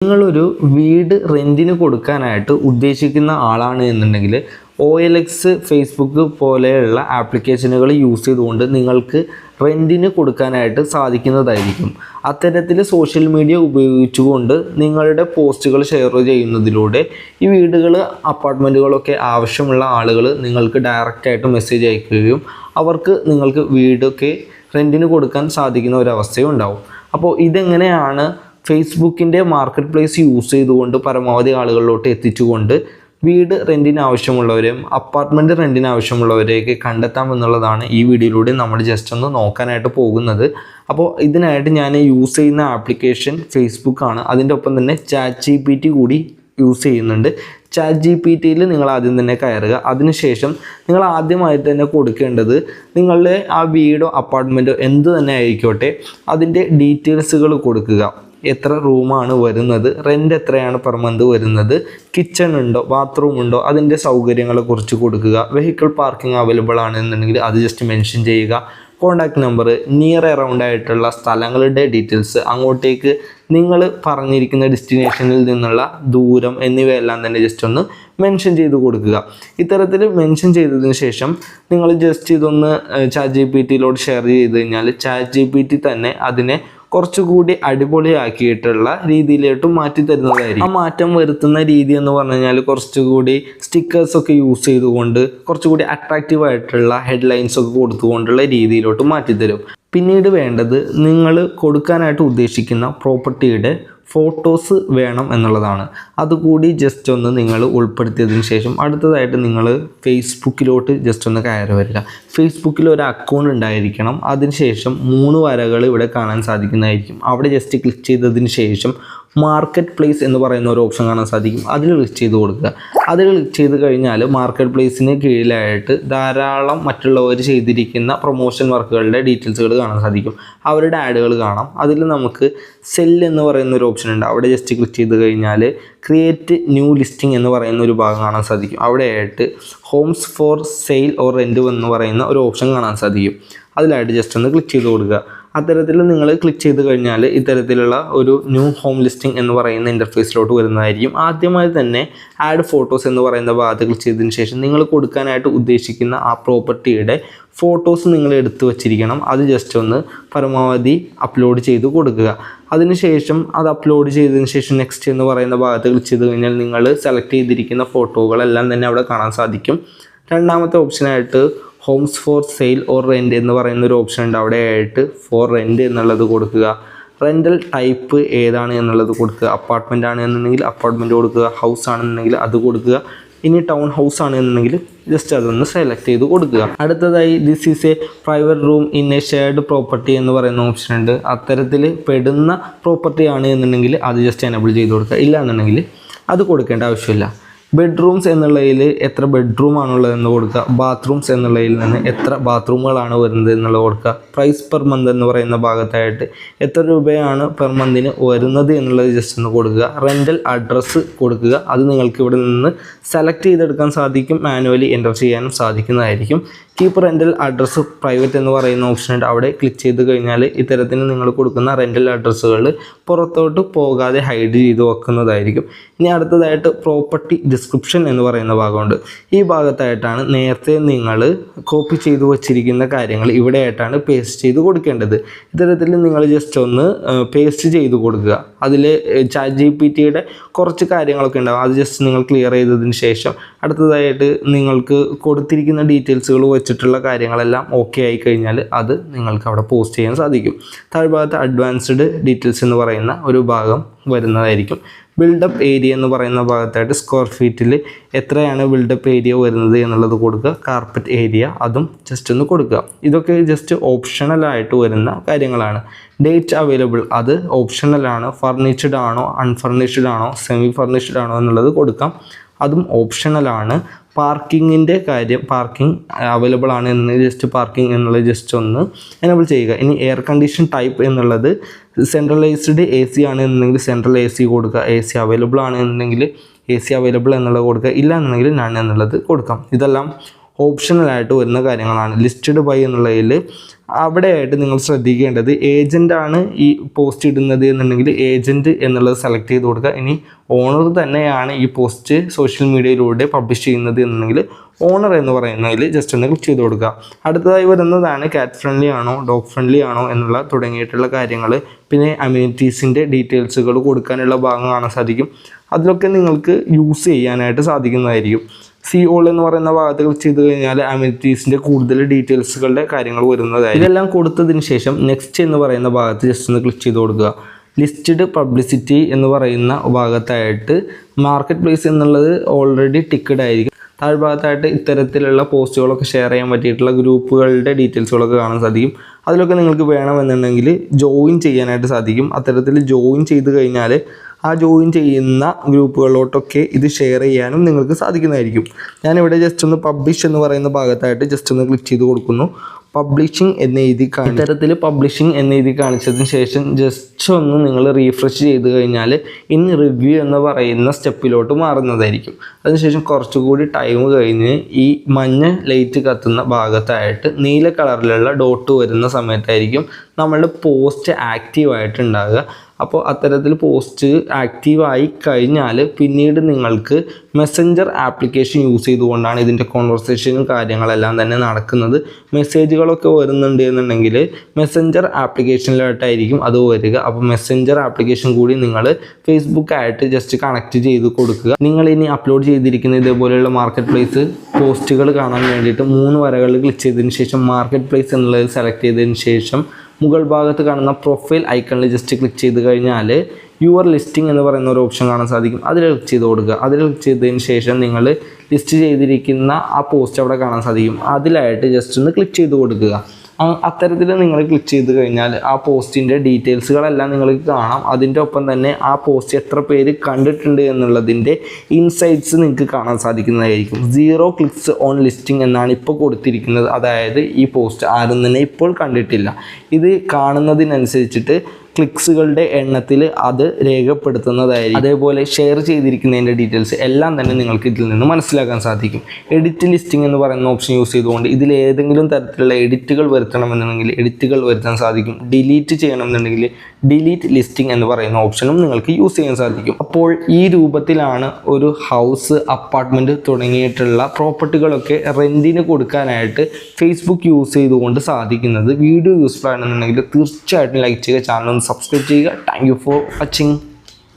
നിങ്ങളൊരു വീട് റെന്റിന് കൊടുക്കാനായിട്ട് ഉദ്ദേശിക്കുന്ന ആളാണ് എന്നുണ്ടെങ്കിൽ ഒ എൽ എക്സ് ഫേസ്ബുക്ക് പോലെയുള്ള ആപ്ലിക്കേഷനുകൾ യൂസ് ചെയ്തുകൊണ്ട് നിങ്ങൾക്ക് റെന്റിന് കൊടുക്കാനായിട്ട് സാധിക്കുന്നതായിരിക്കും. അത്തരത്തിൽ സോഷ്യൽ മീഡിയ ഉപയോഗിച്ചുകൊണ്ട് നിങ്ങളുടെ പോസ്റ്റുകൾ ഷെയർ ചെയ്യുന്നതിലൂടെ ഈ വീടുകൾ അപ്പാർട്ട്മെന്റുകളൊക്കെ ആവശ്യമുള്ള ആളുകൾ നിങ്ങൾക്ക് ഡയറക്റ്റായിട്ട് മെസ്സേജ് അയക്കുകയും അവർക്ക് നിങ്ങൾക്ക് വീടൊക്കെ റെന്റിന് കൊടുക്കാൻ സാധിക്കുന്ന ഒരവസ്ഥയും ഉണ്ടാവും അപ്പോൾ ഇതെങ്ങനെയാണ് ഫേസ്ബുക്കിന്റെ മാർക്കറ്റ് പ്ലേസ് യൂസ് ചെയ്തുകൊണ്ട് പരമാവധി ആളുകളിലോട്ട് എത്തിച്ചുകൊണ്ട് വീട് റെന്റിന് ആവശ്യമുള്ളവരെയും അപ്പാർട്ട്മെന്റ് റെന്റിന് ആവശ്യമുള്ളവരെയൊക്കെ കണ്ടെത്താം എന്നുള്ളതാണ് ഈ വീഡിയോയിലൂടെ നമ്മൾ ജസ്റ്റ് ഒന്ന് നോക്കാനായിട്ട് പോകുന്നത്. അപ്പോൾ ഇതിനായിട്ട് ഞാൻ യൂസ് ചെയ്യുന്ന ആപ്ലിക്കേഷൻ ഫേസ്ബുക്കാണ് അതിന്റെ ഒപ്പം തന്നെ ചാറ്റ് ജി പി ടി കൂടി യൂസ് ചെയ്യുന്നുണ്ട്. ചാറ്റ് ജി പി ടിയിൽ നിങ്ങൾ ആദ്യം തന്നെ കയറുക. അതിനുശേഷം നിങ്ങൾ ആദ്യമായിട്ട് തന്നെ കൊടുക്കേണ്ടത് നിങ്ങളുടെ ആ വീടോ അപ്പാർട്ട്മെന്റോ എന്ത് തന്നെ ആയിക്കോട്ടെ അതിന്റെ ഡീറ്റെയിൽസുകൾ കൊടുക്കുക. എത്ര റൂമാണ് വരുന്നത്? റെന്റ് എത്രയാണ് പെർ മന്ത് വരുന്നത്? കിച്ചൺ ഉണ്ടോ? ബാത്റൂം ഉണ്ടോ? അതിന്റെ സൗകര്യങ്ങളെ കുറിച്ച് കൊടുക്കുക. വെഹിക്കിൾ പാർക്കിംഗ് അവൈലബിൾ ആണെന്നുണ്ടെങ്കിൽ അത് ജസ്റ്റ് മെൻഷൻ ചെയ്യുക. കോണ്ടാക്ട് നമ്പർ നിയർ അറൗണ്ട് ആയിട്ടുള്ള സ്ഥലങ്ങളുടെ ഡീറ്റെയിൽസ് അങ്ങോട്ടേക്ക് നിങ്ങൾ പറഞ്ഞിരിക്കുന്ന ഡെസ്റ്റിനേഷനിൽ നിന്നുള്ള ദൂരം എന്നിവയെല്ലാം തന്നെ ജസ്റ്റ് ഒന്ന് മെൻഷൻ ചെയ്ത് കൊടുക്കുക. ഇത്തരത്തിൽ മെൻഷൻ ചെയ്തതിന് ശേഷം നിങ്ങൾ ജസ്റ്റ് ഇതൊന്ന് ചാറ്റ് ജി പി ടിയിലോട്ട് ഷെയർ ചെയ്ത് കഴിഞ്ഞാൽ ചാറ്റ് ജി പി ടി തന്നെ അതിനെ കുറച്ചുകൂടി അടിപൊളിയാക്കിയിട്ടുള്ള രീതിയിലോട്ട് മാറ്റി തരുന്നതായിരിക്കും. ആ മാറ്റം വരുത്തുന്ന രീതി എന്ന് പറഞ്ഞു കഴിഞ്ഞാൽ കുറച്ചുകൂടി സ്റ്റിക്കേഴ്സ് ഒക്കെ യൂസ് ചെയ്തുകൊണ്ട് കുറച്ചുകൂടി അട്രാക്റ്റീവ് ആയിട്ടുള്ള ഹെഡ്ലൈൻസ് ഒക്കെ കൊടുത്തുകൊണ്ടുള്ള രീതിയിലോട്ട് മാറ്റിത്തരും പിന്നീട് വേണ്ടത് നിങ്ങൾ കൊടുക്കാനായിട്ട് ഉദ്ദേശിക്കുന്ന പ്രോപ്പർട്ടിയുടെ ഫോട്ടോസ് വേണം എന്നുള്ളതാണ്. അതുകൂടി ജസ്റ്റ് ഒന്ന് നിങ്ങൾ ഉൾപ്പെടുത്തിയതിന് ശേഷം അടുത്തതായിട്ട് നിങ്ങൾ ഫേസ്ബുക്കിലോട്ട് ജസ്റ്റ് ഒന്ന് കയറി വരിക. ഫേസ്ബുക്കിൽ ഒരു അക്കൗണ്ട് ഉണ്ടായിരിക്കണം. അതിനുശേഷം മൂന്ന് വരകൾ ഇവിടെ കാണാൻ സാധിക്കുന്നതായിരിക്കും. അവിടെ ജസ്റ്റ് ക്ലിക്ക് ചെയ്തതിന് ശേഷം മാർക്കറ്റ് പ്ലേസ് എന്ന് പറയുന്ന ഒരു ഓപ്ഷൻ കാണാൻ സാധിക്കും. അതിൽ ക്ലിക്ക് ചെയ്ത് കൊടുക്കുക. അതിൽ ക്ലിക്ക് ചെയ്ത് കഴിഞ്ഞാൽ മാർക്കറ്റ് പ്ലേസിന് കീഴിലായിട്ട് ധാരാളം മറ്റുള്ളവർ ചെയ്തിരിക്കുന്ന പ്രൊമോഷൻ വർക്കുകളുടെ ഡീറ്റെയിൽസുകൾ കാണാൻ സാധിക്കും. അവരുടെ ആഡുകൾ കാണാം. അതിൽ നമുക്ക് സെൽ എന്ന് പറയുന്ന ഒരു ഓപ്ഷൻ ഉണ്ട്. അവിടെ ജസ്റ്റ് ക്ലിക്ക് ചെയ്ത് കഴിഞ്ഞാൽ ക്രിയേറ്റ് ന്യൂ ലിസ്റ്റിംഗ് എന്ന് പറയുന്ന ഒരു ഭാഗം കാണാൻ സാധിക്കും. അവിടെയായിട്ട് homes for sale or rent എന്ന് പറയുന്ന ഒരു ഓപ്ഷൻ കാണാൻ സാധിക്കും. അതിലായിട്ട് ജസ്റ്റ് ഒന്ന് ക്ലിക്ക് ചെയ്ത് കൊടുക്കുക. അത്തരത്തിൽ നിങ്ങൾ ക്ലിക്ക് ചെയ്ത് കഴിഞ്ഞാൽ ഇത്തരത്തിലുള്ള ഒരു ന്യൂ ഹോം ലിസ്റ്റിംഗ് എന്ന് പറയുന്ന ഇന്റർഫേസിലോട്ട് വരുന്നതായിരിക്കും. ആദ്യമായി തന്നെ ആഡ് ഫോട്ടോസ് എന്ന് പറയുന്ന ഭാഗത്ത് ക്ലിക്ക് ചെയ്തതിന് ശേഷം നിങ്ങൾ കൊടുക്കാനായിട്ട് ഉദ്ദേശിക്കുന്ന ആ പ്രോപ്പർട്ടിയുടെ ഫോട്ടോസ് നിങ്ങൾ എടുത്തു വച്ചിരിക്കണം. അത് ജസ്റ്റ് ഒന്ന് പരമാവധി അപ്ലോഡ് ചെയ്ത് കൊടുക്കുക. അതിനുശേഷം അത് അപ്ലോഡ് ചെയ്തതിന് ശേഷം നെക്സ്റ്റ് എന്ന് പറയുന്ന ഭാഗത്ത് ക്ലിക്ക് ചെയ്ത് കഴിഞ്ഞാൽ നിങ്ങൾ സെലക്ട് ചെയ്തിരിക്കുന്ന ഫോട്ടോകളെല്ലാം തന്നെ അവിടെ കാണാൻ സാധിക്കും. രണ്ടാമത്തെ ഓപ്ഷനായിട്ട് homes for sale or rent എന്ന് പറയുന്ന ഒരു ഓപ്ഷൻ ഉണ്ട്. അവിടെ ആയിട്ട് ഫോർ റെന്റ് എന്നുള്ളത് കൊടുക്കുക. റെന്റൽ ടൈപ്പ് ഏതാണ് എന്നുള്ളത് കൊടുക്കുക. അപ്പാർട്ട്മെന്റ് ആണ് എന്നുണ്ടെങ്കിൽ അപ്പാർട്ട്മെന്റ് കൊടുക്കുക. ഹൗസ് ആണെന്നുണ്ടെങ്കിൽ അത് കൊടുക്കുക. ഇനി ടൗൺ ഹൗസ് ആണ് എന്നുണ്ടെങ്കിൽ ജസ്റ്റ് അതൊന്ന് സെലക്ട് ചെയ്ത് കൊടുക്കുക. അടുത്തതായി this is a private room in a shared property എന്ന് പറയുന്ന ഓപ്ഷൻ ഉണ്ട്. അത്തരത്തിൽ പെടുന്ന പ്രോപ്പർട്ടി ആണ് എന്നുണ്ടെങ്കിൽ അത് ജസ്റ്റ് എനബിൾ ചെയ്ത് കൊടുക്കുക. ഇല്ല എന്നുണ്ടെങ്കിൽ അത് കൊടുക്കേണ്ട ആവശ്യമില്ല. ബെഡ്റൂംസ് എന്നുള്ളതിൽ എത്ര ബെഡ്റൂം ആണുള്ളതെന്ന് കൊടുക്കുക. ബാത്റൂംസ് എന്നുള്ളതിൽ നിന്ന് എത്ര ബാത്റൂമുകളാണ് വരുന്നത് എന്നുള്ളത് കൊടുക്കുക. പ്രൈസ് പെർ മന്ത് എന്ന് പറയുന്ന ഭാഗത്തായിട്ട് എത്ര രൂപയാണ് പെർ മന്തിന് വരുന്നത് എന്നുള്ളത് ജസ്റ്റ് ഒന്ന് കൊടുക്കുക. റെന്റൽ അഡ്രസ്സ് കൊടുക്കുക. അത് നിങ്ങൾക്ക് ഇവിടെ നിന്ന് സെലക്ട് ചെയ്തെടുക്കാൻ സാധിക്കും. മാനുവലി എന്റർ ചെയ്യാനും സാധിക്കുന്നതായിരിക്കും. കീപ്പ് റെന്റൽ അഡ്രസ്സ് പ്രൈവറ്റ് എന്ന് പറയുന്ന ഓപ്ഷൻ ഉണ്ട്. അവിടെ ക്ലിക്ക് ചെയ്ത് കഴിഞ്ഞാൽ ഇത്തരത്തിന് നിങ്ങൾ കൊടുക്കുന്ന റെന്റൽ അഡ്രസ്സുകൾ പുറത്തോട്ട് പോകാതെ ഹൈഡ് ചെയ്ത് വെക്കുന്നതായിരിക്കും. ഇനി അടുത്തതായിട്ട് പ്രോപ്പർട്ടി ഡിസ്ക്രിപ്ഷൻ എന്ന് പറയുന്ന ഭാഗമുണ്ട്. ഈ ഭാഗത്തായിട്ടാണ് നേരത്തെ നിങ്ങൾ കോപ്പി ചെയ്ത് വച്ചിരിക്കുന്ന കാര്യങ്ങൾ ഇവിടെയായിട്ടാണ് പേസ്റ്റ് ചെയ്ത് കൊടുക്കേണ്ടത്. ഇത്തരത്തിൽ നിങ്ങൾ ജസ്റ്റ് ഒന്ന് പേസ്റ്റ് ചെയ്ത് കൊടുക്കുക. അതിൽ ചാറ്റ് ജി പി ടിയുടെ കുറച്ച് കാര്യങ്ങളൊക്കെ ഉണ്ടാകും അത് ജസ്റ്റ് നിങ്ങൾ ക്ലിയർ ചെയ്തതിന് ശേഷം അടുത്തതായിട്ട് നിങ്ങൾക്ക് കൊടുത്തിരിക്കുന്ന ഡീറ്റെയിൽസുകൾ വെച്ചിട്ടുള്ള കാര്യങ്ങളെല്ലാം ഓക്കെ ആയി കഴിഞ്ഞാൽ അത് നിങ്ങൾക്ക് അവിടെ പോസ്റ്റ് ചെയ്യാൻ സാധിക്കും. താഴ്ഭാഗത്ത് അഡ്വാൻസ്ഡ് ഡീറ്റെയിൽസ് എന്ന് പറയുന്ന ഒരു ഭാഗം വരുന്നതായിരിക്കും. ബിൽഡപ്പ് ഏരിയ എന്ന് പറയുന്ന ഭാഗത്തായിട്ട് സ്ക്വയർ ഫീറ്റിൽ എത്രയാണ് ബിൽഡപ്പ് ഏരിയ വരുന്നത് എന്നുള്ളത് കൊടുക്കുക. കാർപ്പറ്റ് ഏരിയ അതും ജസ്റ്റ് ഒന്ന് കൊടുക്കുക. ഇതൊക്കെ ജസ്റ്റ് ഓപ്ഷണലായിട്ട് വരുന്ന കാര്യങ്ങളാണ്. ഡേറ്റ് അവൈലബിൾ അത് ഓപ്ഷണലാണ് ഫർണിഷ്ഡ് ആണോ അൺഫർണിഷ്ഡ് ആണോ സെമി ഫർണിഷ്ഡ് ആണോ എന്നുള്ളത് കൊടുക്കാം. അതും ഓപ്ഷണലാണ് പാർക്കിങ്ങിന്റെ കാര്യം പാർക്കിംഗ് അവൈലബിൾ ആണ് എന്ന് ജസ്റ്റ് പാർക്കിംഗ് എന്നുള്ളത് ജസ്റ്റ് ഒന്ന് എനബിൾ ചെയ്യുക. ഇനി എയർ കണ്ടീഷൻ ടൈപ്പ് എന്നുള്ളത് സെൻട്രലൈസ്ഡ് എ സി ആണ് എന്നുണ്ടെങ്കിൽ സെൻട്രൽ എ സി കൊടുക്കുക. എ സി അവൈലബിൾ ആണ് എന്നുണ്ടെങ്കിൽ എ സി അവൈലബിൾ എന്നുള്ളത് കൊടുക്കുക. ഇല്ല എന്നുണ്ടെങ്കിൽ നൺ എന്നുള്ളത് കൊടുക്കാം. ഇതെല്ലാം ഓപ്ഷണലായിട്ട് വരുന്ന കാര്യങ്ങളാണ്. ലിസ്റ്റഡ് ബൈ എന്നുള്ളതിൽ അവിടെയായിട്ട് നിങ്ങൾ ശ്രദ്ധിക്കേണ്ടത് ഏജന്റാണ് ഈ പോസ്റ്റ് ഇടുന്നത് എന്നുണ്ടെങ്കിൽ ഏജന്റ് എന്നുള്ളത് സെലക്ട് ചെയ്ത് കൊടുക്കുക. ഇനി ഓണർ തന്നെയാണ് ഈ പോസ്റ്റ് സോഷ്യൽ മീഡിയയിലൂടെ പബ്ലിഷ് ചെയ്യുന്നത് എന്നുണ്ടെങ്കിൽ ഓണർ എന്ന് പറയുന്നതിൽ ജസ്റ്റ് ഒന്ന് ക്ലിക്ക് ചെയ്ത് കൊടുക്കുക. അടുത്തതായി വരുന്നതാണ് കാറ്റ് ഫ്രണ്ട്ലി ആണോ ഡോഗ് ഫ്രണ്ട്ലി ആണോ എന്നുള്ള തുടങ്ങിയിട്ടുള്ള കാര്യങ്ങൾ പിന്നെ അമ്യൂണിറ്റീസിന്റെ ഡീറ്റെയിൽസുകൾ കൊടുക്കാനുള്ള ഭാഗം കാണാൻ സാധിക്കും. അതിലൊക്കെ നിങ്ങൾക്ക് യൂസ് ചെയ്യാനായിട്ട് സാധിക്കുന്നതായിരിക്കും. സി ഓൾ എന്ന് പറയുന്ന ഭാഗത്ത് ക്ലിക്ക് ചെയ്ത് കഴിഞ്ഞാൽ അമ്യൂണിറ്റീസിന്റെ കൂടുതൽ ഡീറ്റെയിൽസുകളുടെ കാര്യങ്ങൾ വരുന്നതായി ഇതെല്ലാം കൊടുത്തതിന് ശേഷം നെക്സ്റ്റ് എന്ന് പറയുന്ന ഭാഗത്ത് ജസ്റ്റ് ഒന്ന് ക്ലിക്ക് ചെയ്ത് കൊടുക്കുക. ലിസ്റ്റഡ് പബ്ലിസിറ്റി എന്ന് പറയുന്ന ഭാഗത്തായിട്ട് മാർക്കറ്റ് പ്ലേസ് എന്നുള്ളത് ഓൾറെഡി ടിക്കഡ് ആയിരിക്കും. താഴ്ഭാഗത്തായിട്ട് ഇത്തരത്തിലുള്ള പോസ്റ്റുകളൊക്കെ ഷെയർ ചെയ്യാൻ പറ്റിയിട്ടുള്ള ഗ്രൂപ്പുകളുടെ ഡീറ്റെയിൽസുകളൊക്കെ കാണാൻ സാധിക്കും. അതിലൊക്കെ നിങ്ങൾക്ക് വേണമെന്നുണ്ടെങ്കിൽ ജോയിൻ ചെയ്യാനായിട്ട് സാധിക്കും. അത്തരത്തിൽ ജോയിൻ ചെയ്ത് കഴിഞ്ഞാൽ ആ ജോയിൻ ചെയ്യുന്ന ഗ്രൂപ്പുകളിലോട്ടൊക്കെ ഇത് ഷെയർ ചെയ്യാനും നിങ്ങൾക്ക് സാധിക്കുന്നതായിരിക്കും. ഞാനിവിടെ ജസ്റ്റ് ഒന്ന് പബ്ലിഷ് എന്ന് പറയുന്ന ഭാഗത്തായിട്ട് ജസ്റ്റ് ഒന്ന് ക്ലിക്ക് ചെയ്ത് കൊടുക്കുന്നു. പബ്ലിഷിംഗ് എന്ന് എഴുതി കാണി പബ്ലിഷിംഗ് എന്ന് എഴുതി കാണിച്ചതിന് ശേഷം ജസ്റ്റ് ഒന്ന് നിങ്ങൾ റീഫ്രഷ് ചെയ്ത് കഴിഞ്ഞാൽ ഇൻ റിവ്യൂ എന്ന് പറയുന്ന സ്റ്റെപ്പിലോട്ട് മാറുന്നതായിരിക്കും. അതിനുശേഷം കുറച്ചുകൂടി ടൈം കഴിഞ്ഞ് ഈ മഞ്ഞ ലൈറ്റ് കത്തുന്ന ഭാഗത്തായിട്ട് നീല കളറിലുള്ള ഡോട്ട് വരുന്ന സമയത്തായിരിക്കും നമ്മളുടെ പോസ്റ്റ് ആക്റ്റീവ് ആയിട്ടുണ്ടാകുക അപ്പോൾ അത്തരത്തിൽ പോസ്റ്റ് ആക്റ്റീവായി കഴിഞ്ഞാൽ പിന്നീട് നിങ്ങൾക്ക് മെസ്സഞ്ചർ ആപ്ലിക്കേഷൻ യൂസ് ചെയ്തുകൊണ്ടാണ് ഇതിന്റെ കോൺവെർസേഷനും കാര്യങ്ങളെല്ലാം തന്നെ നടക്കുന്നത്. മെസ്സേജുകളൊക്കെ വരുന്നുണ്ട് എന്നുണ്ടെങ്കിൽ മെസ്സഞ്ചർ ആപ്ലിക്കേഷനിലോട്ടായിരിക്കും അത് വരിക. അപ്പോൾ മെസ്സഞ്ചർ ആപ്ലിക്കേഷൻ കൂടി നിങ്ങൾ ഫേസ്ബുക്കായിട്ട് ജസ്റ്റ് കണക്ട് ചെയ്ത് കൊടുക്കുക. നിങ്ങൾ ഇനി അപ്ലോഡ് ചെയ്തിരിക്കുന്ന ഇതേപോലെയുള്ള മാർക്കറ്റ് പ്ലേസ് പോസ്റ്റുകൾ കാണാൻ വേണ്ടിയിട്ട് മൂന്ന് വരകളിൽ ക്ലിക്ക് ചെയ്തതിന് ശേഷം മാർക്കറ്റ് പ്ലേസ് എന്നുള്ളത് സെലക്ട് ചെയ്തതിന് ശേഷം മുകൾ ഭാഗത്ത് കാണുന്ന പ്രൊഫൈൽ ഐക്കണിൽ ജസ്റ്റ് ക്ലിക്ക് ചെയ്ത് കഴിഞ്ഞാൽ യുവർ ലിസ്റ്റിംഗ് എന്ന് പറയുന്ന ഒരു ഓപ്ഷൻ കാണാൻ സാധിക്കും. അതിൽ ക്ലിക്ക് ചെയ്ത് കൊടുക്കുക. അതിൽ ക്ലിക്ക് ചെയ്തതിന് ശേഷം നിങ്ങൾ ലിസ്റ്റ് ചെയ്തിരിക്കുന്ന ആ പോസ്റ്റ് അവിടെ കാണാൻ സാധിക്കും. അതിലായിട്ട് ജസ്റ്റ് ഒന്ന് ക്ലിക്ക് ചെയ്ത് കൊടുക്കുക. അത്തരത്തിൽ നിങ്ങൾ ക്ലിക്ക് ചെയ്ത് കഴിഞ്ഞാൽ ആ പോസ്റ്റിന്റെ ഡീറ്റെയിൽസുകളെല്ലാം നിങ്ങൾക്ക് കാണാം. അതിന്റെ ഒപ്പം തന്നെ ആ പോസ്റ്റ് എത്ര പേര് കണ്ടിട്ടുണ്ട് എന്നുള്ളതിന്റെ ഇൻസൈറ്റ്സ് നിങ്ങൾക്ക് കാണാൻ സാധിക്കുന്നതായിരിക്കും. സീറോ ക്ലിക്സ് ഓൺ ലിസ്റ്റിംഗ് എന്നാണ് ഇപ്പോൾ കൊടുത്തിരിക്കുന്നത്. അതായത് ഈ പോസ്റ്റ് ആരും തന്നെ ഇപ്പോൾ കണ്ടിട്ടില്ല. ഇത് കാണുന്നതിനനുസരിച്ചിട്ട് ക്ലിക്സുകളുടെ എണ്ണത്തിൽ അത് രേഖപ്പെടുത്തുന്നതായിരിക്കും. അതേപോലെ ഷെയർ ചെയ്തിരിക്കുന്നതിന്റെ ഡീറ്റെയിൽസ് എല്ലാം തന്നെ നിങ്ങൾക്ക് ഇതിൽ നിന്ന് മനസ്സിലാക്കാൻ സാധിക്കും. എഡിറ്റ് ലിസ്റ്റിംഗ് എന്ന് പറയുന്ന ഓപ്ഷൻ യൂസ് ചെയ്തുകൊണ്ട് ഇതിൽ ഏതെങ്കിലും തരത്തിലുള്ള എഡിറ്റുകൾ വരുത്തണമെന്നുണ്ടെങ്കിൽ എഡിറ്റുകൾ വരുത്താൻ സാധിക്കും. ഡിലീറ്റ് ചെയ്യണമെന്നുണ്ടെങ്കിൽ ഡിലീറ്റ് ലിസ്റ്റിംഗ് എന്ന് പറയുന്ന ഓപ്ഷനും നിങ്ങൾക്ക് യൂസ് ചെയ്യാൻ സാധിക്കും. അപ്പോൾ ഈ രൂപത്തിലാണ് ഒരു ഹൗസ് അപ്പാർട്ട്മെന്റ് തുടങ്ങിയിട്ടുള്ള പ്രോപ്പർട്ടികളൊക്കെ റെന്റിന് കൊടുക്കാനായിട്ട് ഫേസ്ബുക്ക് യൂസ് ചെയ്തുകൊണ്ട് സാധിക്കുന്നത്. വീഡിയോ യൂസ്ഫുൾ ആണെന്നുണ്ടെങ്കിൽ തീർച്ചയായിട്ടും ലൈക്ക് ചെയ്യുക. ചാനൽ ഒന്ന് സബ്സ്ക്രൈബ് ചെയ്യുക. Thank you for watching